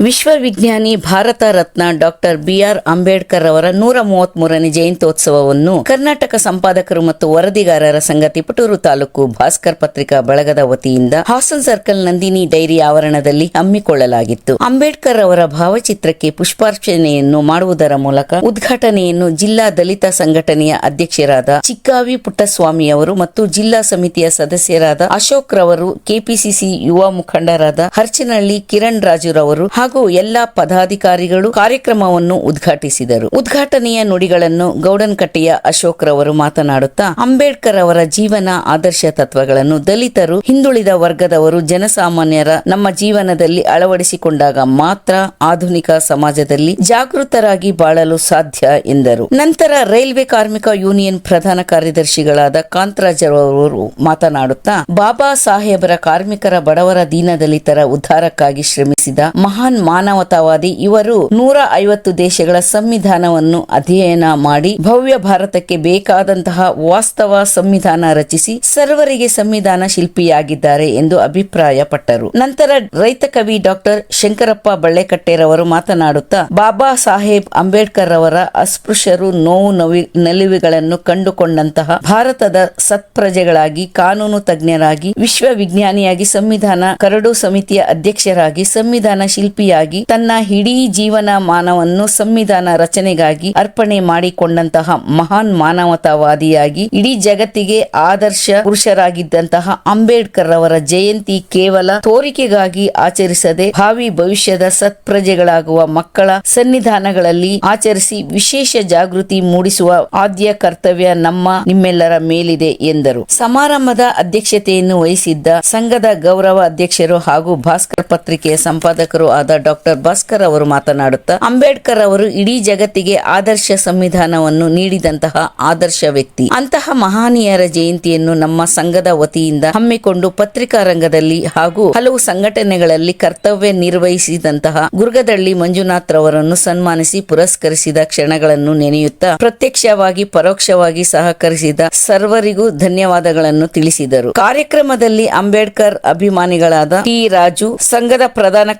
ವಿಶ್ವವಿಜ್ಞಾನಿ Bharat Ratna doctor B R Ambedkar ಅವರ ನೂರ ಮೂವತ್ಮೂರನೇ ಜಯಂತ್ಯೋತ್ಸವವನ್ನು ಕರ್ನಾಟಕ ಸಂಪಾದಕರು ಮತ್ತು ವರದಿಗಾರರ ಸಂಘ ತಿಪಟೂರು ತಾಲೂಕು ಭಾಸ್ಕರ್ ಪತ್ರಿಕಾ ಬಳಗದ ವತಿಯಿಂದ ಹಾಸನ್ ಸರ್ಕಲ್ ನಂದಿನಿ ಡೈರಿ ಆವರಣದಲ್ಲಿ ಹಮ್ಮಿಕೊಳ್ಳಲಾಗಿತ್ತು. ಅಂಬೇಡ್ಕರ್ ಅವರ ಭಾವಚಿತ್ರಕ್ಕೆ ಪುಷ್ಪಾರ್ಚನೆಯನ್ನು ಮಾಡುವುದರ ಮೂಲಕ ಉದ್ಘಾಟನೆಯನ್ನು ಜಿಲ್ಲಾ ದಲಿತ ಸಂಘಟನೆಯ ಅಧ್ಯಕ್ಷರಾದ ಚಿಕ್ಕಾವಿ ಪುಟ್ಟಸ್ವಾಮಿ ಅವರು ಮತ್ತು ಜಿಲ್ಲಾ ಸಮಿತಿಯ ಸದಸ್ಯರಾದ ಅಶೋಕ್ ರವರು, ಕೆಪಿಸಿಸಿ ಯುವ ಮುಖಂಡರಾದ ಹರ್ಚನಹಳ್ಳಿ ಕಿರಣ್ ರಾಜುರವರು ಹಾಗೂ ಎಲ್ಲಾ ಪದಾಧಿಕಾರಿಗಳು ಕಾರ್ಯಕ್ರಮವನ್ನು ಉದ್ಘಾಟಿಸಿದರು. ಉದ್ಘಾಟನೆಯ ನುಡಿಗಳನ್ನು ಗೌಡನ್ಕಟ್ಟೆಯ ಅಶೋಕ್ ರವರು ಮಾತನಾಡುತ್ತಾ, ಅಂಬೇಡ್ಕರ್ ಅವರ ಜೀವನ ಆದರ್ಶ ತತ್ವಗಳನ್ನು ದಲಿತರು, ಹಿಂದುಳಿದ ವರ್ಗದವರು, ಜನಸಾಮಾನ್ಯರ ನಮ್ಮ ಜೀವನದಲ್ಲಿ ಅಳವಡಿಸಿಕೊಂಡಾಗ ಮಾತ್ರ ಆಧುನಿಕ ಸಮಾಜದಲ್ಲಿ ಜಾಗೃತರಾಗಿ ಬಾಳಲು ಸಾಧ್ಯ ಎಂದರು. ನಂತರ ರೈಲ್ವೆ ಕಾರ್ಮಿಕ ಯೂನಿಯನ್ ಪ್ರಧಾನ ಕಾರ್ಯದರ್ಶಿಗಳಾದ ಕಾಂತರಾಜ್ ಅವರು ಮಾತನಾಡುತ್ತಾ, ಬಾಬಾ ಸಾಹೇಬರ ಕಾರ್ಮಿಕರ ಬಡವರ ದೀನದಲಿತರ ಉದ್ಧಾರಕ್ಕಾಗಿ ಶ್ರಮಿಸಿದ ಮಹಾನ್ ಮಾನವತಾವಾದಿ ಇವರು ನೂರ ಐವತ್ತು ದೇಶಗಳ ಸಂವಿಧಾನವನ್ನು ಅಧ್ಯಯನ ಮಾಡಿ ಭವ್ಯ ಭಾರತಕ್ಕೆ ಬೇಕಾದಂತಹ ವಾಸ್ತವ ಸಂವಿಧಾನ ರಚಿಸಿ ಸರ್ವರಿಗೆ ಸಂವಿಧಾನ ಶಿಲ್ಪಿಯಾಗಿದ್ದಾರೆ ಎಂದು ಅಭಿಪ್ರಾಯಪಟ್ಟರು. ನಂತರ ರೈತ ಕವಿ ಡಾಕ್ಟರ್ ಶಂಕರಪ್ಪ ಬಳ್ಳೆಕಟ್ಟೆರವರು ಮಾತನಾಡುತ್ತಾ, ಬಾಬಾ ಸಾಹೇಬ್ ಅಂಬೇಡ್ಕರ್ ಅವರ ಅಸ್ಪೃಶ್ಯರು ನೋವು ನವಿ, ನಲಿವುಗಳನ್ನು ಕಂಡುಕೊಂಡಂತಹ ಭಾರತದ ಸತ್ಪ್ರಜೆಗಳಾಗಿ, ಕಾನೂನು ತಜ್ಞರಾಗಿ ವಿಶ್ವ ವಿಜ್ಞಾನಿಯಾಗಿ ಸಂವಿಧಾನ ಕರಡು ಸಮಿತಿಯ ಅಧ್ಯಕ್ಷರಾಗಿ, ಸಂವಿಧಾನ ಶಿಲ್ಪಿಯಾಗಿ ತನ್ನ ಇಡೀ ಜೀವನ ಮಾನವನ್ನು ಸಂವಿಧಾನ ರಚನೆಗಾಗಿ ಅರ್ಪಣೆ ಮಾಡಿಕೊಂಡಂತಹ ಮಹಾನ್ ಮಾನವತಾವಾದಿಯಾಗಿ ಇಡೀ ಜಗತ್ತಿಗೆ ಆದರ್ಶ ಪುರುಷರಾಗಿದ್ದಂತಹ ಅಂಬೇಡ್ಕರ್ ಅವರ ಜಯಂತಿ ಕೇವಲ ತೋರಿಕೆಗಾಗಿ ಆಚರಿಸದೆ ಭಾವಿ ಭವಿಷ್ಯದ ಸತ್ಪ್ರಜೆಗಳಾಗುವ ಮಕ್ಕಳ ಸನ್ನಿಧಾನಗಳಲ್ಲಿ ಆಚರಿಸಿ ವಿಶೇಷ ಜಾಗೃತಿ ಮೂಡಿಸುವ ಆದ್ಯ ಕರ್ತವ್ಯ ನಮ್ಮ ನಿಮ್ಮೆಲ್ಲರ ಮೇಲಿದೆ ಎಂದರು. ಸಮಾರಂಭದ ಅಧ್ಯಕ್ಷತೆಯನ್ನು ವಹಿಸಿದ್ದ ಸಂಘದ ಗೌರವ ಅಧ್ಯಕ್ಷರು ಹಾಗೂ ಭಾಸ್ಕರ್ ಪತ್ರಿಕೆಯ ಸಂಪಾದಕರು ಆದ ಡಾಕ್ಟರ್ ಭಾಸ್ಕರ್ ಅವರು ಮಾತನಾಡುತ್ತಾ, ಅಂಬೇಡ್ಕರ್ ಅವರು ಇಡೀ ಜಗತ್ತಿಗೆ ಆದರ್ಶ ಸಂವಿಧಾನವನ್ನು ನೀಡಿದಂತಹ ಆದರ್ಶ ವ್ಯಕ್ತಿ. ಅಂತಹ ಮಹಾನೀಯರ ಜಯಂತಿಯನ್ನು ನಮ್ಮ ಸಂಘದ ವತಿಯಿಂದ ಹಮ್ಮಿಕೊಂಡು ಪತ್ರಿಕಾ ರಂಗದಲ್ಲಿ ಹಾಗೂ ಹಲವು ಸಂಘಟನೆಗಳಲ್ಲಿ ಕರ್ತವ್ಯ ನಿರ್ವಹಿಸಿದಂತಹ ಗುರ್ಗದಳ್ಳಿ ಮಂಜುನಾಥ್ ರವರನ್ನು ಸನ್ಮಾನಿಸಿ ಪುರಸ್ಕರಿಸಿದ ಕ್ಷಣಗಳನ್ನು ನೆನೆಯುತ್ತಾ, ಪ್ರತ್ಯಕ್ಷವಾಗಿ ಪರೋಕ್ಷವಾಗಿ ಸಹಕರಿಸಿದ ಸರ್ವರಿಗೂ ಧನ್ಯವಾದಗಳನ್ನು ತಿಳಿಸಿದರು. ಕಾರ್ಯಕ್ರಮದಲ್ಲಿ ಅಂಬೇಡ್ಕರ್ ಅಭಿಮಾನಿಗಳಾದ ಟಿ ರಾಜು, ಸಂಘದ ಪ್ರಧಾನ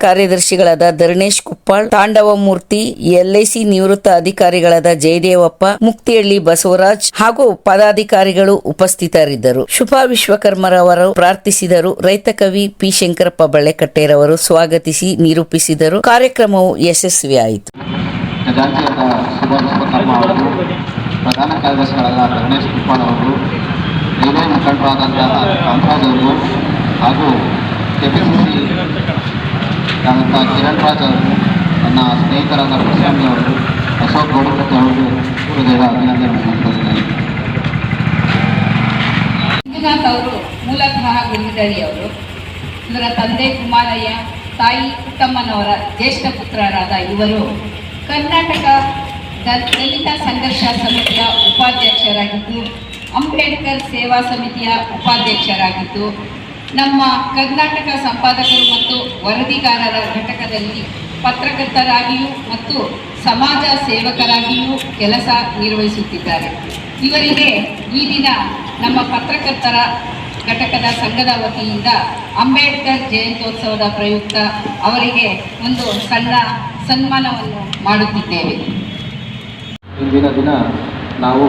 ಕಾರ್ಯದರ್ಶಿಗಳಾದ ಧರಣೇಶ್ ಕುಪ್ಪಾಳ್, ತಾಂಡವ ಮೂರ್ತಿ ಎಲ್ಐಸಿ ನಿವೃತ್ತ ಅಧಿಕಾರಿಗಳಾದ ಜಯದೇವಪ್ಪ ಮುಕ್ತಿಹಳ್ಳಿ ಬಸವರಾಜ್ ಹಾಗೂ ಪದಾಧಿಕಾರಿಗಳು ಉಪಸ್ಥಿತರಿದ್ದರು. ಶುಭಾ ವಿಶ್ವಕರ್ಮರವರು ಪ್ರಾರ್ಥಿಸಿದರು. ರೈತ ಕವಿ ಪಿ ಶಂಕರಪ್ಪ ಬಳ್ಳೆಕಟ್ಟೆರವರು ಸ್ವಾಗತಿಸಿ ನಿರೂಪಿಸಿದರು. ಕಾರ್ಯಕ್ರಮವು ಯಶಸ್ವಿಯಾಯಿತು. ಪ್ರಧಾನ ಕಾರ್ಯದರ್ಶಿಗಳಾದ ಗಣೇಶ್ ಕುಪ್ಪಾಳ್ ಅವರು, ರೈಲ್ವೆ ಮುಖಂಡರಾದಂತಹ ಅವರು ಹಾಗೂ ಕೆಪಿಸಿಸಿ ಆದಂಥ ಕಿರಣ್ ರಾಜ್ ಅವರು, ನನ್ನ ಸ್ನೇಹಿತರಾದ ಕೃಷ್ಣಾಮಿ ಅವರು, ಅಶೋಕ್ ಗೌಡಪತಿ ಅವರು ಹೃದಯದ ಅಭಿನಂದನೆ ಸಲ್ಲಿಸುತ್ತೇನೆ ಮಂಜುನಾಥ್ ಅವರು ಮೂಲತಃ ಗುಂಡಿದಳಿಯವರು ಇವರ ತಂದೆ ಕುಮಾರಯ್ಯ, ತಾಯಿ ಪುಟ್ಟಮ್ಮನವರ ಜ್ಯೇಷ್ಠ ಪುತ್ರರಾದ ಇವರು ಕರ್ನಾಟಕ ದಲಿತ ಸಂಘರ್ಷ ಸಮಿತಿಯ ಉಪಾಧ್ಯಕ್ಷರಾಗಿದ್ದು, ಅಂಬೇಡ್ಕರ್ ಸೇವಾ ಸಮಿತಿಯ ಉಪಾಧ್ಯಕ್ಷರಾಗಿದ್ದು ನಮ್ಮ ಕರ್ನಾಟಕ ಸಂಪಾದಕರು ಮತ್ತು ವರದಿಗಾರರ ಘಟಕದಲ್ಲಿ ಪತ್ರಕರ್ತರಾಗಿಯೂ ಮತ್ತು ಸಮಾಜ ಸೇವಕರಾಗಿಯೂ ಕೆಲಸ ನಿರ್ವಹಿಸುತ್ತಿದ್ದಾರೆ. ಇವರಿಗೆ ಈ ದಿನ ನಮ್ಮ ಪತ್ರಕರ್ತರ ಘಟಕದ ಸಂಘದ ವತಿಯಿಂದ ಅಂಬೇಡ್ಕರ್ ಜಯಂತ್ಯೋತ್ಸವದ ಪ್ರಯುಕ್ತ ಅವರಿಗೆ ಒಂದು ಸಣ್ಣ ಸನ್ಮಾನವನ್ನು ಮಾಡುತ್ತಿದ್ದೇವೆ. ಇಂದಿನ ದಿನ ನಾವು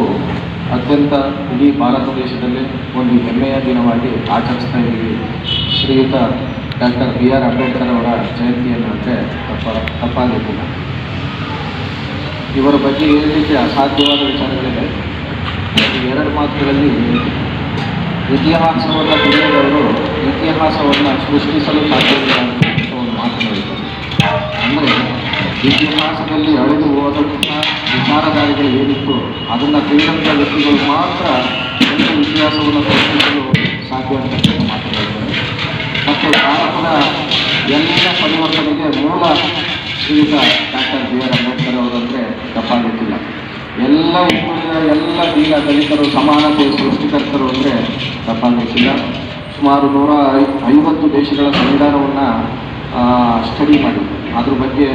ಅತ್ಯಂತ ಇಡೀ ಭಾರತ ದೇಶದಲ್ಲಿ ಒಂದು ಹೆಮ್ಮೆಯ ದಿನವಾಗಿ ಆಚರಿಸ್ತಾ ಇದ್ದೀವಿ. ಶ್ರೀಯುತ ಡಾಕ್ಟರ್ ಬಿ ಆರ್ ಅಂಬೇಡ್ಕರ್ ಅವರ ಜಯಂತಿಯನ್ನು ಅಂದರೆ ತಪ್ಪ, ತಪ್ಪಾಗಲಿಕ್ಕಿಲ್ಲ. ಇವರ ಬಗ್ಗೆ ಹೇಳಲಿಕ್ಕೆ ಅಸಾಧ್ಯವಾದ ವಿಚಾರಗಳಿವೆ. ಎರಡು ಮಾತುಗಳಲ್ಲಿ ಇತಿಹಾಸವನ್ನು ತಿಳಿಯದವರು ಇತಿಹಾಸವನ್ನು ಸೃಷ್ಟಿಸಲು ಸಾಧ್ಯವಿಲ್ಲ ಇತಿಹಾಸದಲ್ಲಿ ಅಳೆದು ಹೋದಂತಹ ವಿಚಾರಧಾರೆಗಳು ಏನಿತ್ತು ಅದನ್ನು ತಿಳಿದಂಥ ವ್ಯಕ್ತಿಗಳು ಮಾತ್ರ ಒಂದು ಇತಿಹಾಸವನ್ನು ಸೃಷ್ಟಿಸಲು ಸಾಧ್ಯ ಅಂತ ಮಾತನಾಡಿದ್ದಾರೆ ಮತ್ತು ಭಾರತದ ಎಲ್ಲ ಪರಿವರ್ತನೆಗೆ ಮೂಲ ಶ್ರೀಯುತ ಡಾಕ್ಟರ್ ಬಿ ಆರ್ ಅಂಬೇಡ್ಕರ್ ಅವರಂದರೆ ತಪ್ಪಾಗುತ್ತಿಲ್ಲ. ಎಲ್ಲ ಹಿಂದುಳಿದ ಎಲ್ಲ ಈಗ ದಲಿತರು, ಸಮಾನತೆ ಸೃಷ್ಟಿಕರ್ತರು ಅಂದರೆ ತಪ್ಪಾಗುತ್ತಿಲ್ಲ. ಸುಮಾರು ನೂರ ಐವತ್ತು ದೇಶಗಳ ಸಂವಿಧಾನವನ್ನು ಸ್ಟಡಿ ಮಾಡಿ ಅದ್ರ ಬಗ್ಗೆ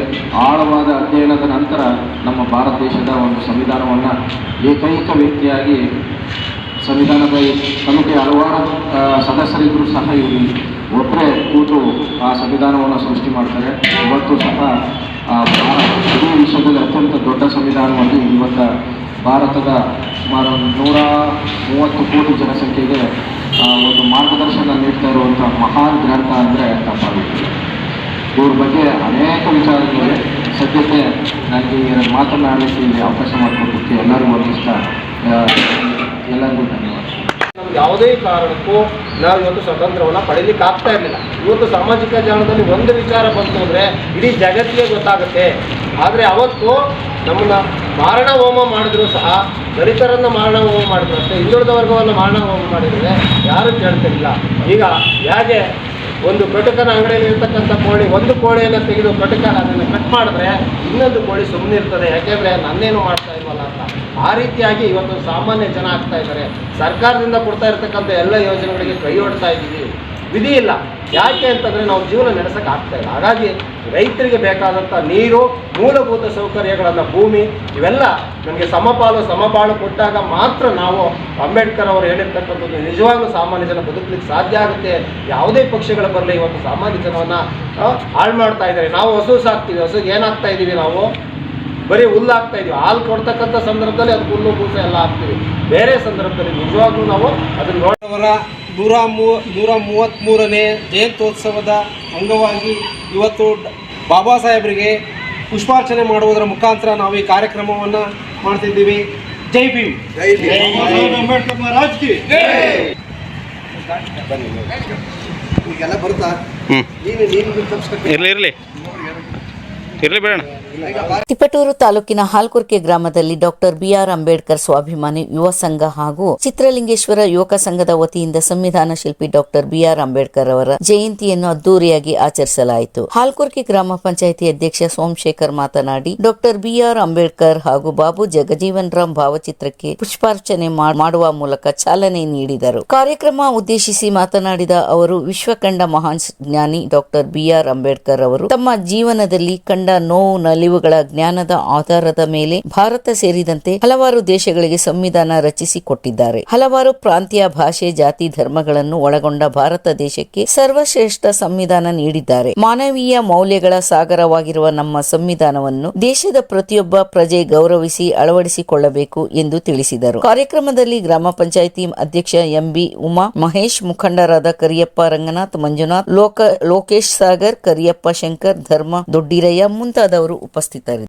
ಆಳವಾದ ಅಧ್ಯಯನದ ನಂತರ ನಮ್ಮ ಭಾರತ ದೇಶದ ಒಂದು ಸಂವಿಧಾನವನ್ನು ಏಕೈಕ ವ್ಯಕ್ತಿಯಾಗಿ ಸಂವಿಧಾನದ ಸಮಿತಿ ಹಲವಾರು ಸದಸ್ಯರಿದ್ದರೂ ಸಹ ಇಲ್ಲಿ ಒಬ್ಬರೇ ಕೂತು ಆ ಸಂವಿಧಾನವನ್ನು ಸೃಷ್ಟಿ ಮಾಡ್ತಾರೆ. ಇವತ್ತು ಸಹ ಇಡೀ ವಿಶ್ವದಲ್ಲಿ ಅತ್ಯಂತ ದೊಡ್ಡ ಸಂವಿಧಾನವಾಗಿ ಇವತ್ತು ಭಾರತದ ಸುಮಾರು ನೂರ ಮೂವತ್ತು ಕೋಟಿ ಜನಸಂಖ್ಯೆಗೆ ಒಂದು ಮಾರ್ಗದರ್ಶನ ನೀಡ್ತಾ ಇರುವಂಥ ಮಹಾನ್ ಗ್ರಂಥ ಅಂದರೆ ತಪ್ಪಾಗುತ್ತೆ ಇವ್ರ ಬಗ್ಗೆ ಅನೇಕ ವಿಚಾರಗಳಿವೆ. ಸದ್ಯಕ್ಕೆ ನನಗೆ ಮಾತನಾಡಲಿಕ್ಕೆ ಇಲ್ಲಿ ಅವಕಾಶ ಮಾಡಿಕೊಟ್ಟಕ್ಕೆ ಎಲ್ಲರಿಗೂ ಇಷ್ಟ ಎಲ್ಲರಿಗೂ ಧನ್ಯವಾದ. ಯಾವುದೇ ಕಾರಣಕ್ಕೂ ನಾವು ಇವತ್ತು ಸ್ವತಂತ್ರವನ್ನು ಪಡೀಲಿಕ್ಕೆ ಆಗ್ತಾ ಇರಲಿಲ್ಲ. ಇವತ್ತು ಸಾಮಾಜಿಕ ಜಾಲದಲ್ಲಿ ಒಂದು ವಿಚಾರ ಬಂತು ಅಂದರೆ ಇಡೀ ಜಗತ್ತಿಗೆ ಗೊತ್ತಾಗುತ್ತೆ. ಆದರೆ ಅವತ್ತು ನಮ್ಮನ್ನ ಮಾರಣ ಹೋಮ ಮಾಡಿದ್ರು ಸಹ, ದಲಿತರನ್ನು ಮಾರಣ ಹೋಮ ಮಾಡಿದ್ರಂತೆ ಹಿಂದುಳಿದ ವರ್ಗವನ್ನು ಮಾರಣ ಹೋಮ ಮಾಡಿದರೆ ಯಾರು ಕೇಳ್ತಿರಲಿಲ್ಲ. ಈಗ ಹೇಗೆ ಒಂದು ಕಟುಕನ ಅಂಗಡಿಯಲ್ಲಿ ಇರ್ತಕ್ಕಂಥ ಕೋಳಿ, ಒಂದು ಕೋಳಿಯನ್ನು ತೆಗೆದು ಕಟುಕ ಅದನ್ನು ಕಟ್ ಮಾಡಿದ್ರೆ ಇನ್ನೊಂದು ಕೋಳಿ ಸುಮ್ಮನೆ ಇರ್ತದೆ. ಯಾಕೆಂದರೆ ನನ್ನೇನು ಮಾಡ್ತಾ ಇಲ್ವಲ್ಲ ಅಂತ. ಆ ರೀತಿಯಾಗಿ ಇವತ್ತು ಸಾಮಾನ್ಯ ಜನ ಆಗ್ತಾ ಇದ್ದಾರೆ. ಸರ್ಕಾರದಿಂದ ಕೊಡ್ತಾ ಇರ್ತಕ್ಕಂಥ ಎಲ್ಲ ಯೋಜನೆಗಳಿಗೆ ಕೈ ಹೊಡ್ತಾ ಇದ್ದೀವಿ. ವಿಧಿ ಇಲ್ಲ. ಯಾಕೆ ಅಂತಂದರೆ ನಾವು ಜೀವನ ನಡೆಸೋಕೆ ಆಗ್ತಾ ಇಲ್ಲ. ಹಾಗಾಗಿ ರೈತರಿಗೆ ಬೇಕಾದಂಥ ನೀರು, ಮೂಲಭೂತ ಸೌಕರ್ಯಗಳನ್ನು ಭೂಮಿ, ಇವೆಲ್ಲ ನಮಗೆ ಸಮಪಾಲು ಸಮಬಾಳು ಕೊಟ್ಟಾಗ ಮಾತ್ರ ನಾವು ಅಂಬೇಡ್ಕರ್ ಅವರು ಹೇಳಿರ್ತಕ್ಕಂಥದ್ದು ನಿಜವಾಗ್ಲೂ ಸಾಮಾನ್ಯ ಜನ ಬದುಕಲಿಕ್ಕೆ ಸಾಧ್ಯ ಆಗುತ್ತೆ. ಯಾವುದೇ ಪಕ್ಷಗಳು ಬರಲಿ, ಇವತ್ತು ಸಾಮಾನ್ಯ ಜನವನ್ನು ಹಾಳು ಮಾಡ್ತಾ ಇದ್ದಾರೆ. ನಾವು ಹಸು ಸಾಕ್ತೀವಿ ಹಸುಗೆ ಏನಾಗ್ತಾ ಇದ್ದೀವಿ ನಾವು? ಬರೀ ಹುಲ್ಲು ಹಾಕ್ತಾ ಇದೀವಿ. ಹಾಲು ಕೊಡ್ತಕ್ಕಂಥ ಸಂದರ್ಭದಲ್ಲಿ ಅದು ಹುಲ್ಲು, ಬೂಸ ಎಲ್ಲ ಹಾಕ್ತೀವಿ. ಬೇರೆ ಸಂದರ್ಭದಲ್ಲಿ ನಿಜವಾಗ್ಲೂ ನಾವು ಅದನ್ನ ನೋಡಿ ಅವರ ನೂರ ಮೂ ನೂರ ಮೂವತ್ತ್ಮೂರನೇ ಜಯಂತ್ಯೋತ್ಸವದ ಅಂಗವಾಗಿ ಇವತ್ತು ಬಾಬಾ ಸಾಹೇಬರಿಗೆ ಪುಷ್ಪಾರ್ಚನೆ ಮಾಡುವುದರ ಮುಖಾಂತರ ನಾವು ಈ ಕಾರ್ಯಕ್ರಮವನ್ನು ಮಾಡ್ತಿದ್ದೀವಿ. ಜೈ ಭೀಮ್. ಅಂಬೇಡ್ಕರ್ ಈಗೆಲ್ಲ ಬರುತ್ತಾ. ಇರಲಿ ಇರಲಿ. ಇರಲಿ ಬೇಡ ತಿಪಟೂರು ತಾಲೂಕಿನ ಹಾಲ್ಕುರ್ಕೆ ಗ್ರಾಮದಲ್ಲಿ ಡಾಕ್ಟರ್ ಬಿಆರ್ ಅಂಬೇಡ್ಕರ್ ಸ್ವಾಭಿಮಾನಿ ಯುವ ಸಂಘ ಹಾಗೂ ಚಿತ್ರಲಿಂಗೇಶ್ವರ ಯುವಕ ಸಂಘದ ವತಿಯಿಂದ ಸಂವಿಧಾನ ಶಿಲ್ಪಿ ಡಾಕ್ಟರ್ ಬಿಆರ್ ಅಂಬೇಡ್ಕರ್ ಅವರ ಜಯಂತಿಯನ್ನು ಅದ್ದೂರಿಯಾಗಿ ಆಚರಿಸಲಾಯಿತು. ಹಾಲ್ಕುರ್ಕೆ ಗ್ರಾಮ ಪಂಚಾಯಿತಿ ಅಧ್ಯಕ್ಷ ಸೋಮಶೇಖರ್ ಮಾತನಾಡಿ, ಡಾಕ್ಟರ್ ಬಿಆರ್ ಅಂಬೇಡ್ಕರ್ ಹಾಗೂ ಬಾಬು ಜಗಜೀವನ್ ರಾಮ್ ಭಾವಚಿತ್ರಕ್ಕೆ ಪುಷ್ಪಾರ್ಚನೆ ಮಾಡುವ ಮೂಲಕ ಚಾಲನೆ ನೀಡಿದರು. ಕಾರ್ಯಕ್ರಮ ಉದ್ದೇಶಿಸಿ ಮಾತನಾಡಿದ ಅವರು, ವಿಶ್ವಕಂಡ ಮಹಾನ್ ಜ್ಞಾನಿ ಡಾಕ್ಟರ್ ಬಿಆರ್ ಅಂಬೇಡ್ಕರ್ ಅವರು ತಮ್ಮ ಜೀವನದಲ್ಲಿ ಕಂಡ ನೋವು ನಲಿವುಗಳ ಜ್ಞಾನದ ಆಧಾರದ ಮೇಲೆ ಭಾರತ ಸೇರಿದಂತೆ ಹಲವಾರು ದೇಶಗಳಿಗೆ ಸಂವಿಧಾನ ರಚಿಸಿಕೊಟ್ಟಿದ್ದಾರೆ ಹಲವಾರು ಪ್ರಾಂತೀಯ ಭಾಷೆ, ಜಾತಿ, ಧರ್ಮಗಳನ್ನು ಒಳಗೊಂಡ ಭಾರತ ದೇಶಕ್ಕೆ ಸರ್ವಶ್ರೇಷ್ಠ ಸಂವಿಧಾನ ನೀಡಿದ್ದಾರೆ. ಮಾನವೀಯ ಮೌಲ್ಯಗಳ ಸಾಗರವಾಗಿರುವ ನಮ್ಮ ಸಂವಿಧಾನವನ್ನು ದೇಶದ ಪ್ರತಿಯೊಬ್ಬ ಪ್ರಜೆ ಗೌರವಿಸಿ ಅಳವಡಿಸಿಕೊಳ್ಳಬೇಕು ಎಂದು ತಿಳಿಸಿದರು. ಕಾರ್ಯಕ್ರಮದಲ್ಲಿ ಗ್ರಾಮ ಪಂಚಾಯಿತಿ ಅಧ್ಯಕ್ಷ ಎಂಬಿ ಉಮಾ ಮಹೇಶ್, ಮುಖಂಡರಾದ ಕರಿಯಪ್ಪ ರಂಗನಾಥ್, ಮಂಜುನಾಥ್, ಲೋಕ, ಲೋಕೇಶ್ ಸಾಗರ್, ಕರಿಯಪ್ಪ ಶಂಕರ್, ಧರ್ಮ ದೊಡ್ಡಿರಯ್ಯ ಮುಂತಾದವರು ಉಪಸ್ಥಿತರಿದ್ದರು